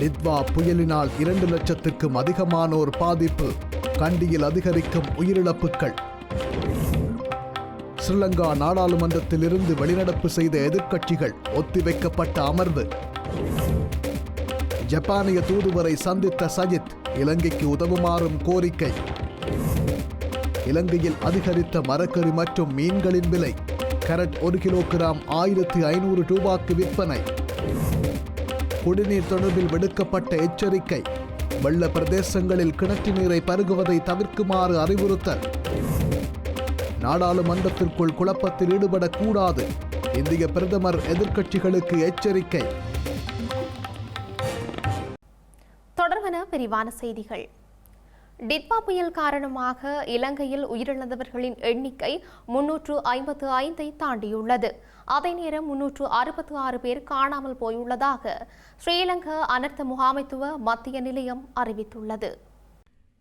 டித்வா புயலினால் இரண்டு லட்சத்திற்கும் அதிகமானோர் பாதிப்பு. கண்டியில் அதிகரிக்கும் உயிரிழப்புகள். ஸ்ரீலங்கா நாடாளுமன்றத்தில் இருந்து வெளிநடப்பு செய்த எதிர்க்கட்சிகள் ஒத்திவைக்கப்பட்ட அமர்வு. ஜப்பானிய தூதுவரை சந்தித்த சஜித் இலங்கைக்கு உதவுமாறும் கோரிக்கை. இலங்கையில் அதிகரித்த மரக்கறி மற்றும் மீன்களின் விலை. கரட் ஒரு கிலோ கிராம் ஆயிரத்தி ஐநூறு ரூபாய்க்கு விற்பனை. குடிநீர் தொடர்பில் விடுக்கப்பட்ட எச்சரிக்கை. வெள்ள பிரதேசங்களில் கிணற்று நீரை பருகுவதை தவிர்க்குமாறு அறிவுறுத்தல். நாடாளுமன்றத்திற்குள் குழப்பத்தில் ஈடுபடக்கூடாது. இந்திய பிரதமர் எதிர்க்கட்சிகளுக்கு எச்சரிக்கை. தொடர்பான விரிவான செய்திகள். டிட்வா புயல் காரணமாக இலங்கையில் உயிரிழந்தவர்களின் எண்ணிக்கை முன்னூற்று ஐம்பத்து ஐந்தை தாண்டியுள்ளது. அதே நேரம் முன்னூற்று அறுபத்து ஆறு பேர் காணாமல் போயுள்ளதாக ஸ்ரீலங்கா அனர்த்த முகாமைத்துவ மத்திய நிலையம் அறிவித்துள்ளது.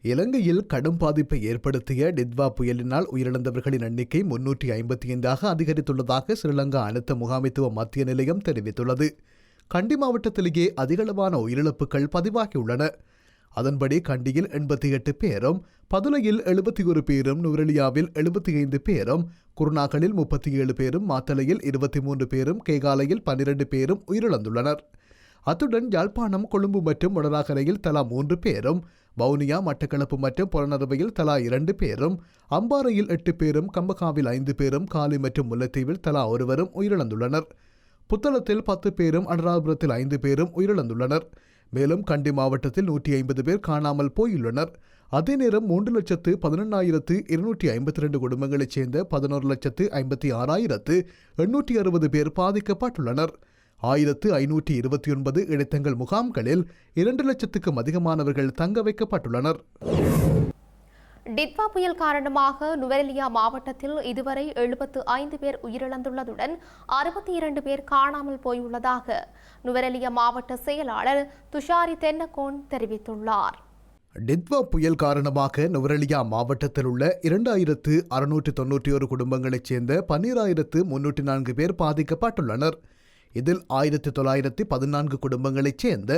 இலங்கையில் கடும் பாதிப்பை ஏற்படுத்திய டிட்வா புயலினால் உயிரிழந்தவர்களின் எண்ணிக்கை முன்னூற்றி ஐம்பத்தி ஐந்தாக அதிகரித்துள்ளதாக ஸ்ரீலங்கா அழுத்த முகாமைத்துவ மத்திய நிலையம் தெரிவித்துள்ளது. கண்டி மாவட்டத்திலேயே அதிகளவான உயிரிழப்புகள் பதிவாகியுள்ளன. அதன்படி கண்டியில் எண்பத்தி எட்டு பேரும் பதுளையில் எழுபத்தி ஒரு பேரும் நுவரெலியாவில் எழுபத்தி ஐந்து பேரும் குருநாகலில் முப்பத்தி ஏழு பேரும் மாத்தலையில் இருபத்தி மூன்று பேரும் கேகாலையில் பன்னிரண்டு பேரும் உயிரிழந்துள்ளனர். அத்துடன் யாழ்ப்பாணம் கொழும்பு மற்றும் வடராகரையில் தலா மூன்று பேரும் வவுனியா மட்டக்களப்பு மற்றும் புறநறுவையில் தலா இரண்டு பேரும் அம்பாறையில் எட்டு பேரும் கம்பகாவில் ஐந்து பேரும் காலி மற்றும் முல்லைத்தீவில் தலா ஒருவரும் உயிரிழந்துள்ளனர். புத்தளத்தில் பத்து பேரும் அனுராபுரத்தில் ஐந்து பேரும் உயிரிழந்துள்ளனர். மேலும் கண்டி மாவட்டத்தில் நூற்றி ஐம்பது பேர் காணாமல் போயுள்ளனர். அதே நேரம் மூன்று லட்சத்து பதினெண்ணாயிரத்து இருநூற்றி ஐம்பத்தி ரெண்டு குடும்பங்களைச் சேர்ந்த பதினோரு லட்சத்து ஐம்பத்தி ஆறாயிரத்து எண்ணூற்றி அறுபது பேர் பாதிக்கப்பட்டுள்ளனர். ஆயிரத்து ஐநூற்றி இருபத்தி ஒன்பது இடைத்தங்கள் முகாம்களில் இரண்டு லட்சத்துக்கும் அதிகமானவர்கள் தங்க வைக்கப்பட்டுள்ளனர். டிட்வா புயல் காரணமாக நுவரெலியா மாவட்டத்தில் இதுவரை எழுபத்து ஐந்து பேர் உயிரிழந்துள்ளதுடன் அறுபத்தி இரண்டு பேர் காணாமல் போயுள்ளதாக நுவரெலியா மாவட்ட செயலாளர் துஷாரி தென்னகோன் தெரிவித்துள்ளார். டித்வா புயல் காரணமாக நுவரெலியா மாவட்டத்தில் உள்ள இரண்டாயிரத்து அறுநூற்று தொன்னூற்றி ஒரு குடும்பங்களைச் சேர்ந்த பன்னிராயிரத்து முன்னூற்றி நான்கு பேர் பாதிக்கப்பட்டுள்ளனர். இதில் ஆயிரத்தி தொள்ளாயிரத்தி பதினான்கு குடும்பங்களைச் சேர்ந்த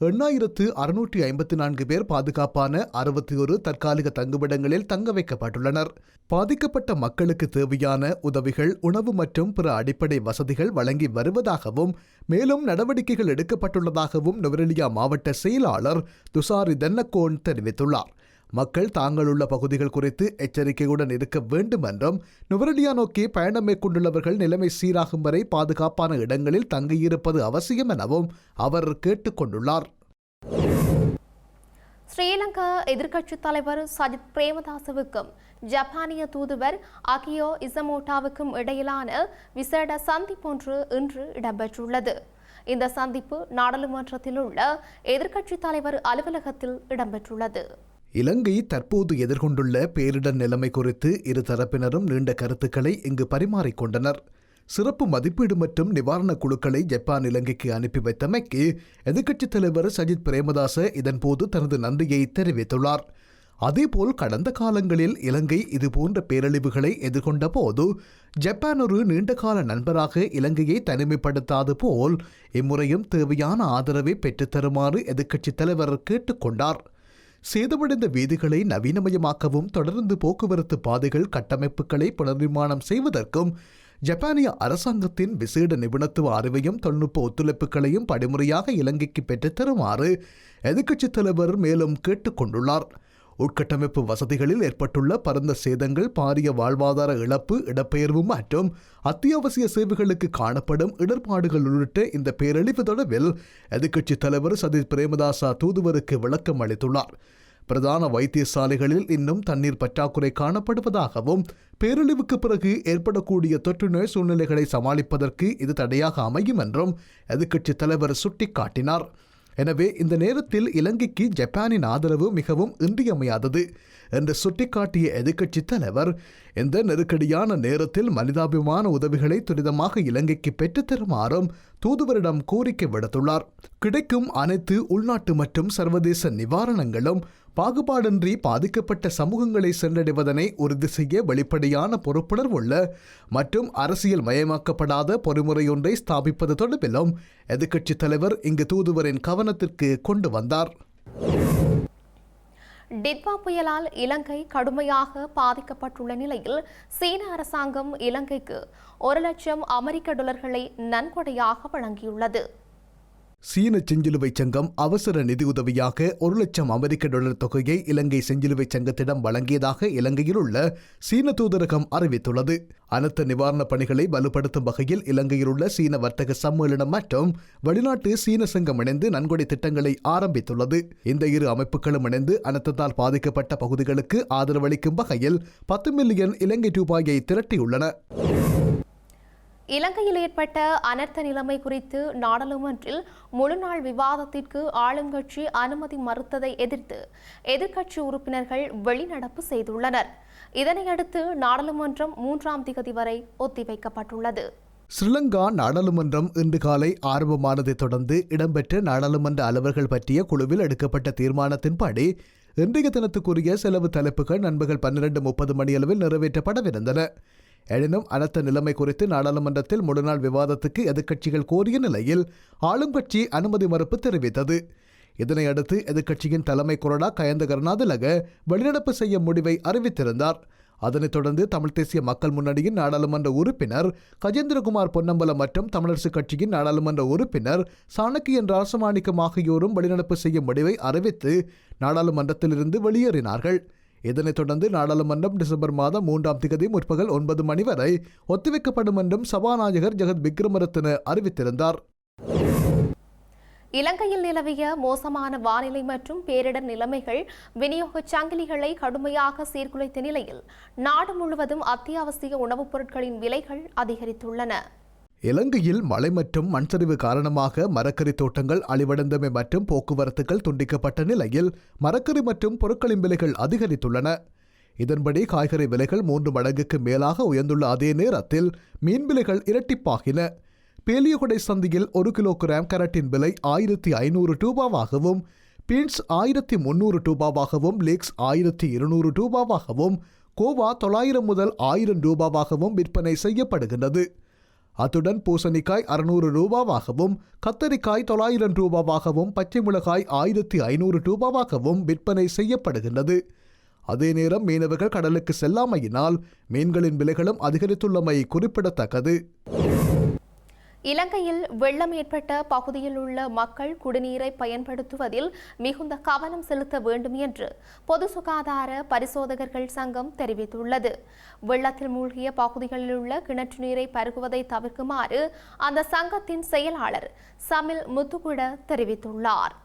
எண்ணாயிரத்து அறுநூற்றி ஐம்பத்தி நான்கு பேர் பாதுகாப்பான அறுபத்தி ஒரு தற்காலிக தங்குமிடங்களில் தங்க வைக்கப்பட்டுள்ளனர். பாதிக்கப்பட்ட மக்களுக்கு தேவையான உதவிகள் உணவு மற்றும் பிற அடிப்படை வசதிகள் வழங்கி வருவதாகவும் மேலும் நடவடிக்கைகள் எடுக்கப்பட்டுள்ளதாகவும் நுவரெலியா மாவட்ட செயலாளர் துசாரி தென்னக்கோன் தெரிவித்துள்ளார். மக்கள் தாங்களுள்ள பகுதிகள் குறித்து எச்சரிக்கையுடன் இருக்க வேண்டும் என்றும் நுவரெலியா நோக்கி பயணம் மேற்கொண்டுள்ளவர்கள் நிலைமை சீராகும் வரை பாதுகாப்பான இடங்களில் தங்கியிருப்பது அவசியம் எனவும் அவர் கேட்டுக்கொண்டுள்ளார் ஸ்ரீலங்கா எதிர்க்கட்சித் தலைவர் சஜித் பிரேமதாசவுக்கும் ஜப்பானிய தூதுவர் அகியோ இசமோட்டாவுக்கும் இடையிலான விசேட சந்திப்பொன்று இன்று இடம்பெற்றுள்ளது. இந்த சந்திப்பு நாடாளுமன்றத்தில் உள்ள எதிர்க்கட்சித் தலைவர் அலுவலகத்தில் இடம்பெற்றுள்ளது. இலங்கை தற்போது எதிர்கொண்டுள்ள பேரிடர் நிலைமை குறித்து இரு தரப்பினரும் நீண்ட கருத்துக்களை இங்கு பரிமாறிக்கொண்டனர் சிறப்பு மதிப்பீடு மற்றும் நிவாரணக் குழுக்களை ஜப்பான் இலங்கைக்கு அனுப்பி வைத்தமைக்கு எதிர்க்கட்சித் தலைவர் சஜித் பிரேமதாச இதன்போது தனது நன்றியை தெரிவித்துள்ளார். அதேபோல் கடந்த காலங்களில் இலங்கை இதுபோன்ற பேரழிவுகளை எதிர்கொண்ட போது ஜப்பான் ஒரு நீண்டகால நண்பராக இலங்கையை தனிமைப்படுத்தாது போல் இம்முறையும் தேவையான ஆதரவை பெற்றுத்தருமாறு எதிர்க்கட்சித் தலைவர் கேட்டுக்கொண்டார் சேதமடைந்த வீதிகளை நவீனமயமாக்கவும் தொடர்ந்து போக்குவரத்து பாதைகள் கட்டமைப்புகளை புனர்நிர்மாணம் செய்வதற்கும் ஜப்பானிய அரசாங்கத்தின் விசேட நிபுணத்துவ அறிவையும் தொழில்நுட்ப ஒத்துழைப்புகளையும் படிமுறையாக இலங்கைக்கு பெற்றுத்தருமாறு எதிர்க்கட்சித் தலைவர் மேலும் கேட்டுக்கொண்டுள்ளார் உட்கட்டமைப்பு வசதிகளில் ஏற்பட்டுள்ள பரந்த சேதங்கள் பாரிய வாழ்வாதார இழப்பு இடப்பெயர்வு மற்றும் அத்தியாவசிய சேவைகளுக்கு காணப்படும் இடர்பாடுகள் உள்ளிட்ட இந்த பேரழிவு தொடர்பில் எதிர்க்கட்சித் தலைவர் சதீஷ் பிரேமதாசா தூதுவருக்கு விளக்கம் அளித்துள்ளார். பிரதான வைத்தியசாலைகளில் இன்னும் தண்ணீர் பற்றாக்குறை காணப்படுவதாகவும் பேரழிவுக்கு பிறகு ஏற்படக்கூடிய தொற்றுநோய் சூழ்நிலைகளை சமாளிப்பதற்கு இது தடையாக அமையும் என்றும் எதிர்க்கட்சித் தலைவர் சுட்டிக்காட்டினார். எனவே இந்த நேரத்தில் இலங்கைக்கு ஜப்பானின் ஆதரவு மிகவும் இன்றியமையாதது என்று சுட்டிக்காட்டிய எதிர்க்கட்சி தலைவர் இந்த நெருக்கடியான நேரத்தில் மனிதாபிமான உதவிகளை துரிதமாக இலங்கைக்கு பெற்றுத்தருமாறும் தூதுவரிடம் கோரிக்கை விடுத்துள்ளார். கிடைக்கும் அனைத்து உள்நாட்டு மற்றும் சர்வதேச நிவாரணங்களும் பாகுபாடின்றி பாதிக்கப்பட்ட சமூகங்களை சென்றடைவதனை உறுதி செய்ய வெளிப்படையான பொறுப்புணர்வுள்ள மற்றும் அரசியல் மயமாக்கப்படாத பொறிமுறையொன்றை ஸ்தாபிப்பது தொடர்பிலும் எதிர்க்கட்சித் தலைவர் இங்கு தூதுவரின் கவனத்திற்கு கொண்டு வந்தார். டிட்வா புயலால் இலங்கை கடுமையாக பாதிக்கப்பட்டுள்ள நிலையில் சீன அரசாங்கம் இலங்கைக்கு ஒரு லட்சம் அமெரிக்க டாலர்களை நன்கொடையாக வழங்கியுள்ளது. சீன செஞ்சிலுவை சங்கம் அவசர நிதியுதவியாக ஒரு லட்சம் அமெரிக்க டாலர் தொகையை இலங்கை செஞ்சிலுவை சங்கத்திடம் வழங்கியதாக இலங்கையில் உள்ள சீன தூதரகம் அறிவித்துள்ளது. அனர்த்த நிவாரணப் பணிகளை வலுப்படுத்தும் வகையில் இலங்கையில் உள்ள சீன வர்த்தக சம்மேளனம் மற்றும் வெளிநாட்டு சீன சங்கம் இணைந்து நன்கொடை திட்டங்களை ஆரம்பித்துள்ளது. இந்த இரு அமைப்புகளும் இணைந்து அனர்த்தத்தால் பாதிக்கப்பட்ட பகுதிகளுக்கு ஆதரவளிக்கும் வகையில் பத்து மில்லியன் இலங்கை ரூபாயை திரட்டியுள்ளன. இலங்கையில் ஏற்பட்ட அனர்த்த நிலைமை குறித்து நாடாளுமன்றில் முழுநாள் விவாதத்திற்கு ஆளுங்கட்சி அனுமதி மறுத்ததை எதிர்த்து எதிர்க்கட்சி உறுப்பினர்கள் வெளிநடப்பு செய்துள்ளனர். இதனையடுத்து நாடாளுமன்றம் மூன்றாம் திகதி வரை ஒத்திவைக்கப்பட்டுள்ளது. ஸ்ரீலங்கா நாடாளுமன்றம் இன்று காலை ஆரம்பமானதைத் தொடர்ந்து இடம்பெற்ற நாடாளுமன்ற அலுவல்கள் பற்றிய குழுவில் எடுக்கப்பட்ட தீர்மானத்தின்படி இன்றைய தினத்துக்குரிய செலவு தலைப்புகள் நண்பர்கள் பன்னிரண்டு முப்பது மணியளவில் நிறைவேற்றப்படவிருந்தன. எனினும் அனர்த்த நிலைமை குறித்து நாடாளுமன்றத்தில் முழுநாள் விவாதத்துக்கு எதிர்க்கட்சிகள் கோரிய நிலையில் ஆளும் கட்சி அனுமதி மறுப்பு தெரிவித்தது. இதனையடுத்து எதிர்க்கட்சியின் தலைமை கொறடா கயந்த கருணாதிலக வெளிநடப்பு செய்ய முடிவை அறிவித்திருந்தார். அதனைத் தொடர்ந்து தமிழ் தேசிய மக்கள் முன்னணியின் நாடாளுமன்ற உறுப்பினர் கஜேந்திரகுமார் பொன்னம்பலம் மற்றும் தமிழரசுக் கட்சியின் நாடாளுமன்ற உறுப்பினர் சாணக்கியன் ராசமாணிக்கம் ஆகியோரும் வெளிநடப்பு செய்யும் முடிவை அறிவித்து நாடாளுமன்றத்திலிருந்து வெளியேறினார்கள். இதனைத் தொடர்ந்து நாடாளுமன்றம் டிசம்பர் மாதம் மூன்றாம் திகதி முற்பகல் ஒன்பது மணி வரை ஒத்திவைக்கப்படும் என்றும் சபாநாயகர் ஜெகத் விக்ரமரத்ன அறிவித்திருந்தார். இலங்கையில் நிலவிய மோசமான வானிலை மற்றும் பேரிடர் நிலைமைகள் விநியோக சங்கிலிகளை கடுமையாக சீர்குலைத்த நிலையில் நாடு முழுவதும் அத்தியாவசிய உணவுப் பொருட்களின் விலைகள் அதிகரித்துள்ளன. இலங்கையில் மழை மற்றும் மண்சரிவு காரணமாக மரக்கறி தோட்டங்கள் அழிவடைந்தமை மற்றும் போக்குவரத்துகள் துண்டிக்கப்பட்ட நிலையில் மரக்கறி மற்றும் பொருட்களின் விலைகள் அதிகரித்துள்ளன. இதன்படி காய்கறி விலைகள் மூன்று மடங்குக்கு மேலாக உயர்ந்துள்ள அதே நேரத்தில் மீன் விலைகள் இரட்டிப்பாகின. பேலியகுடை சந்தையில் ஒரு கிலோகிராம் கரட்டின் விலை ஆயிரத்தி ஐநூறு ரூபாவாகவும் பீன்ஸ் ஆயிரத்தி முன்னூறு ரூபாவாகவும் லீக்ஸ் ஆயிரத்தி இருநூறு ரூபாவாகவும் கோவா தொள்ளாயிரம் முதல் ஆயிரம் ரூபாவாகவும் விற்பனை செய்யப்படுகின்றது. அத்துடன் பூசணிக்காய் அறுநூறு ரூபாவாகவும் கத்தரிக்காய் தொள்ளாயிரம் ரூபாவாகவும் பச்சை மிளகாய் ஆயிரத்தி ஐநூறு ரூபாவாகவும் விற்பனை செய்யப்படுகின்றது. அதே நேரம் மீனவர்கள் கடலுக்கு செல்லாமையினால் மீன்களின் விலைகளும் அதிகரித்துள்ளமை குறிப்பிடத்தக்கது. இலங்கையில் வெள்ளம் ஏற்பட்ட பகுதியில் உள்ள மக்கள் குடிநீரை பயன்படுத்துவதில் மிகுந்த கவனம் செலுத்த வேண்டும் என்று பொது சுகாதார பரிசோதகர்கள் சங்கம் தெரிவித்துள்ளது. வெள்ளத்தில் மூழ்கிய பகுதிகளில் உள்ள கிணற்று நீரை பருகுவதை தவிர்க்குமாறு அந்த சங்கத்தின் செயலாளர் சமில் முத்துகுட தெரிவித்துள்ளார்.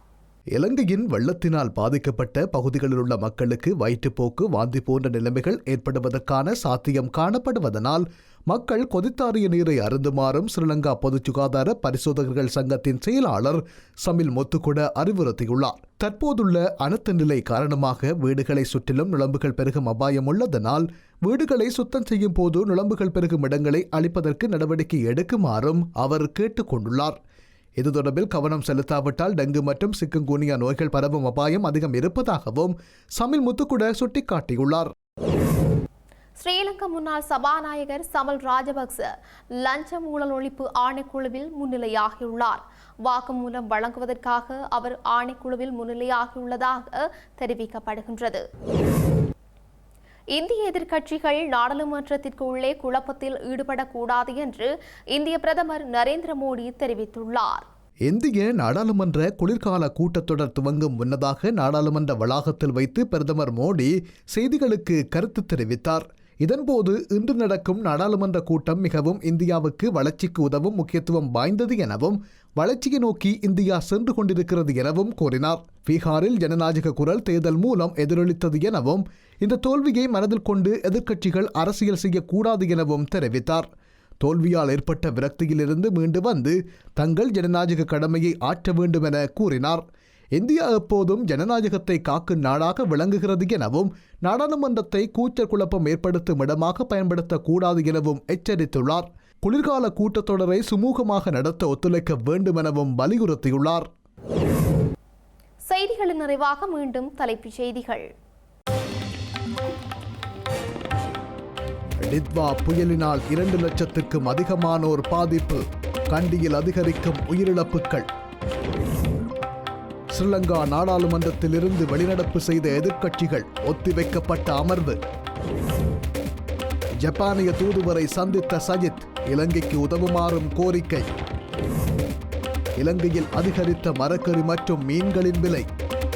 இலங்கையின் வெள்ளத்தினால் பாதிக்கப்பட்ட பகுதிகளில் உள்ள மக்களுக்கு வயிற்றுப்போக்கு வாந்தி போன்ற நிலைமைகள் ஏற்படுவதற்கான சாத்தியம் காணப்படுவதனால் மக்கள் கொதித்தாறிய நீரை அருந்துமாறும் ஸ்ரீலங்கா பொது சுகாதார பரிசோதகர்கள் சங்கத்தின் செயலாளர் சமில் முத்துக்குட அறிவுறுத்தியுள்ளார். தற்போதுள்ள அனர்த்த நிலை காரணமாக வீடுகளை சுற்றிலும் நிலம்புகள் பெருகும் அபாயம் உள்ளதனால் வீடுகளை சுத்தம் செய்யும் போது நிலம்புகள் பெருகும் இடங்களை அளிப்பதற்கு நடவடிக்கை எடுக்குமாறும் அவர் கேட்டுக்கொண்டுள்ளார். இது தொடர்பில் கவனம் செலுத்தாவிட்டால் டெங்கு மற்றும் சிக்கங்குனியா நோய்கள் பரவும் அபாயம் அதிகம் இருப்பதாகவும் சமில் முத்துக்குட சுட்டிக்காட்டியுள்ளார். ஸ்ரீலங்கா முன்னாள் சபாநாயகர் சமல் ராஜபக்ச லஞ்சம் ஊழல் ஒழிப்பு ஆணைக்குழுவில் முன்னிலையாகியுள்ளார். வாக்குமூலம் வழங்குவதற்காக அவர் ஆணைக்குழுவில் முன்னிலையாகியுள்ளதாக தெரிவிக்கப்படுகின்றது. இந்திய எதிர்க்கட்சிகள் நாடாளுமன்றத்திற்கு உள்ளே குழப்பத்தில் ஈடுபடக்கூடாது என்று இந்திய பிரதமர் நரேந்திர மோடி தெரிவித்துள்ளார். இந்திய நாடாளுமன்ற குளிர்கால கூட்டத்தொடர் துவங்கும் முன்னதாக நாடாளுமன்ற வளாகத்தில் வைத்து பிரதமர் மோடி செய்திகளுக்கு கருத்து தெரிவித்தார். இதன்போது இன்று நடக்கும் நாடாளுமன்ற கூட்டம் மிகவும் இந்தியாவுக்கு வளர்ச்சிக்கு உதவும் முக்கியத்துவம் வாய்ந்தது எனவும் வளர்ச்சியை நோக்கி இந்தியா சென்று கொண்டிருக்கிறது எனவும் கூறினார். பீகாரில் ஜனநாயக குரல் தேர்தல் மூலம் எதிரொலித்தது எனவும் இந்த தோல்வியை மனதில் கொண்டு எதிர்க்கட்சிகள் அரசியல் செய்யக்கூடாது எனவும் தெரிவித்தார். தோல்வியால் ஏற்பட்ட விரக்தியிலிருந்து மீண்டு வந்து தங்கள் ஜனநாயக கடமையை ஆற்ற வேண்டும் என கூறினார். இந்தியா எப்போதும் ஜனநாயகத்தை காக்கும் நாடாக விளங்குகிறது எனவும் நாடாளுமன்றத்தை கூச்சல் குழப்பம் ஏற்படுத்தும் இடமாக பயன்படுத்தக்கூடாது எனவும் எச்சரித்துள்ளார். குளிர்கால கூட்டத்தொடரை சுமூகமாக நடத்த ஒத்துழைக்க வேண்டும் எனவும் வலியுறுத்தியுள்ளார். செய்திகளின் நிறைவாக மீண்டும் தலைப்புச் செய்திகள். டித்வா புயலினால் இரண்டு லட்சத்துக்கும் அதிகமானோர் பாதிப்பு கண்டியில் அதிகரிக்கும் உயிரிழப்புகள். ஸ்ரீலங்கா நாடாளுமன்றத்திலிருந்து வெளிநடப்பு செய்த எதிர்க்கட்சிகள் ஒத்திவைக்கப்பட்ட அமர்வு. ஜப்பானிய தூதுவரை சந்தித்த சஜித் இலங்கைக்கு உதவுமாறும் கோரிக்கை. இலங்கையில் அதிகரித்த மரக்கறி மற்றும் மீன்களின் விலை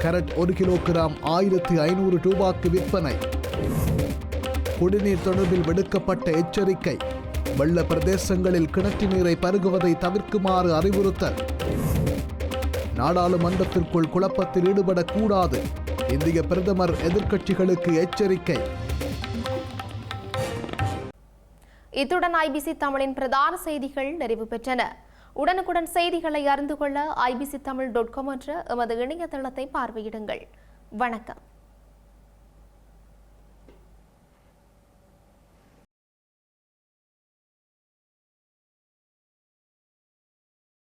கரட் ஒரு கிலோகிராம் ஆயிரத்தி ஐநூறு ரூபாய்க்கு விற்பனை. குடிநீர் தொடர்பில் விடுக்கப்பட்ட எச்சரிக்கை. வெள்ள பிரதேசங்களில் கிணற்று நீரை பருகுவதை தவிர்க்குமாறு அறிவுறுத்தல். நாடாளுமன்றத்திற்குள் குழப்பத்தில் ஈடுபடக்கூடாது. இந்திய பிரதமர் எதிர்க்கட்சிகளுக்கு எச்சரிக்கை. இத்துடன் ஐபிசி தமிழின் பிரதான செய்திகள் நிறைவு பெற்றன. உடனுக்குடன் செய்திகளை அறிந்து கொள்ள ஐபிசி தமிழ் டாட் காம் என்ற எமது இணையதளத்தை பார்வையிடுங்கள். வணக்கம்.